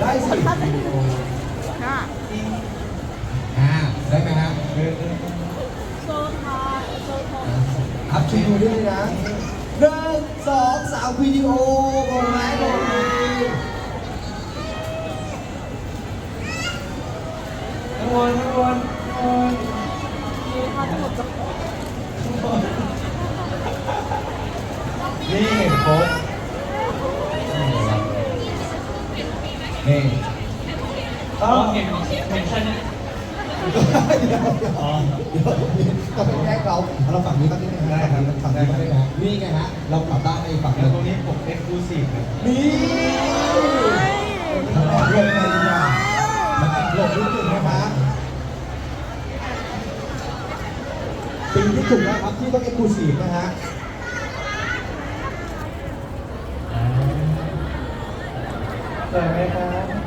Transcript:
ได้สิค่ะอ่าได้ไหมฮะโซทาโซทาอัพคิวด้วยนะหนึ่งสองสามวิดีโอโอ้ไม้โอ้ไม้ทั้งวนทั้งวนทั้งวันมีค่ะทั้งหมดจะนี่เห็นโค้ นี่อ๋อเห็นเห็นฉันอ๋อเดี๋ยวก็ไปแยกเราเราฝั่งนี้ก็ได้ไหมได้ครับฝั่งนี้ก็ได้นะนี่ไงฮะเรากลับบ้านในฝั่งหแล้วนึ่งตรงนี้ผมเอ็กซ์คลูซีฟเลยนี่ทำอะไรเลยดีกว่ามันติดลบนิดนึงนะคะปีที่ถึงแล้วครับที่ต้องเอ็กซ์คลูซีฟนะฮะ สวยไหมครับ